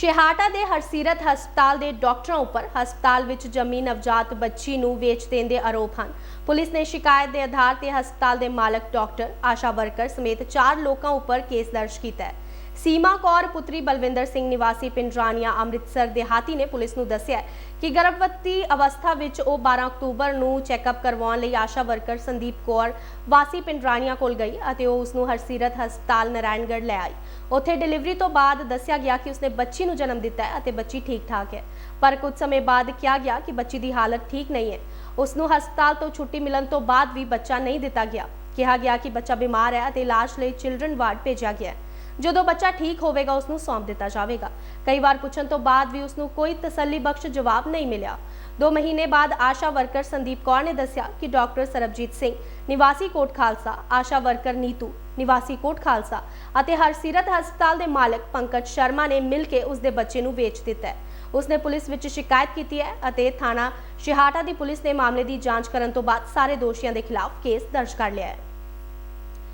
ਸ਼ਿਹਾਟਾ ਦੇ ਹਰਸੀਰਤ ਹਸਪਤਾਲ ਦੇ ਡਾਕਟਰਾਂ ਉੱਪਰ ਹਸਪਤਾਲ ਵਿੱਚ ਜੰਮੀ ਨਵਜਾਤ ਬੱਚੀ ਨੂੰ ਵੇਚ ਦੇਣ ਦੇ ਆਰੋਪ ਹਨ। ਪੁਲਿਸ ਨੇ ਸ਼ਿਕਾਇਤ ਦੇ ਆਧਾਰ ਤੇ ਹਸਪਤਾਲ ਦੇ ਮਾਲਕ ਡਾਕਟਰ ਆਸ਼ਾ ਵਰਕਰ ਸਮੇਤ 4 ਲੋਕਾਂ ਉੱਪਰ ਕੇਸ ਦਰਜ ਕੀਤਾ ਹੈ। ਸੀਮਾ ਕੌਰ, ਪੁੱਤਰੀ ਬਲਵਿੰਦਰ ਸਿੰਘ, ਨਿਵਾਸੀ ਪਿੰਡ ਰਾਨੀਆ ਅੰਮ੍ਰਿਤਸਰ ਦੇਹਾਤੀ ਨੇ ਪੁਲਿਸ ਨੂੰ ਦੱਸਿਆ ਕਿ ਗਰਭਵਤੀ ਅਵਸਥਾ ਵਿੱਚ ਉਹ 12 ਅਕਤੂਬਰ ਨੂੰ ਚੈੱਕਅਪ ਕਰਵਾਉਣ ਲਈ ਆਸ਼ਾ ਵਰਕਰ ਸੰਦੀਪ ਕੌਰ ਵਾਸੀ ਪਿੰਡ ਰਾਨੀਆ ਕੋਲ ਗਈ ਅਤੇ ਉਹ ਉਸ ਨੂੰ ਹਰਸੀਰਤ ਹਸਪਤਾਲ ਨਾਰਾਇਣਗੜ੍ਹ ਲੈ ਆਈ। ਉੱਥੇ ਡਿਲੀਵਰੀ ਤੋਂ ਬਾਅਦ ਦੱਸਿਆ ਗਿਆ ਕਿ ਉਸਨੇ ਬੱਚੀ ਨੂੰ ਜਨਮ ਦਿੱਤਾ ਹੈ ਅਤੇ ਬੱਚੀ ਠੀਕ ਠਾਕ ਹੈ। ਪਰ ਕੁਝ ਸਮੇਂ ਬਾਅਦ ਕਿਹਾ ਗਿਆ ਕਿ ਬੱਚੀ ਦੀ ਹਾਲਤ ਠੀਕ ਨਹੀਂ ਹੈ। ਉਸ ਨੂੰ ਹਸਪਤਾਲ ਤੋਂ ਛੁੱਟੀ ਮਿਲਣ ਤੋਂ ਬਾਅਦ ਵੀ ਬੱਚਾ ਨਹੀਂ ਦਿੱਤਾ ਗਿਆ। ਕਿਹਾ ਗਿਆ ਕਿ ਬੱਚਾ ਬਿਮਾਰ ਹੈ ਅਤੇ ਇਲਾਜ ਲਈ ਚਿਲਡਰਨ ਵਾਰਡ ਭੇਜਿਆ ਗਿਆ ਹੈ। ਜਦੋਂ ਬੱਚਾ ਠੀਕ ਹੋਵੇਗਾ ਉਸ ਨੂੰ ਸੌਂਪ ਦਿੱਤਾ ਜਾਵੇਗਾ। ਕਈ ਵਾਰ ਪੁੱਛਣ ਤੋਂ ਬਾਅਦ ਵੀ ਉਸ ਨੂੰ ਕੋਈ ਤਸੱਲੀ ਬਖਸ਼ ਜਵਾਬ ਨਹੀਂ ਮਿਲਿਆ। ਦੋ ਮਹੀਨੇ ਬਾਅਦ ਆਸ਼ਾ ਵਰਕਰ ਸੰਦੀਪ ਕੌਰ ਨੇ ਦੱਸਿਆ ਕਿ ਡਾਕਟਰ ਸਰਬਜੀਤ ਸਿੰਘ, ਨਿਵਾਸੀ ਕੋਟ ਖਾਲਸਾ, ਆਸ਼ਾ ਵਰਕਰ ਨੀਤੂ, ਨਿਵਾਸੀ ਕੋਟ ਖਾਲਸਾ ਅਤੇ ਹਰਸੀਰਤ ਹਸਪਤਾਲ ਦੇ ਮਾਲਕ ਪੰਕਜ ਸ਼ਰਮਾ ਨੇ ਮਿਲ ਕੇ ਉਸ ਦੇ ਬੱਚੇ ਨੂੰ ਵੇਚ ਦਿੱਤਾ ਹੈ। ਉਸਨੇ ਪੁਲਿਸ ਵਿੱਚ ਸ਼ਿਕਾਇਤ ਕੀਤੀ ਹੈ ਅਤੇ ਥਾਣਾ ਸ਼ਿਹਾਟਾ ਦੀ ਪੁਲਿਸ ਨੇ ਮਾਮਲੇ ਦੀ ਜਾਂਚ ਕਰਨ ਤੋਂ ਬਾਅਦ ਸਾਰੇ ਦੋਸ਼ੀਆਂ ਦੇ ਖਿਲਾਫ ਕੇਸ ਦਰਜ ਕਰ ਲਿਆ ਹੈ।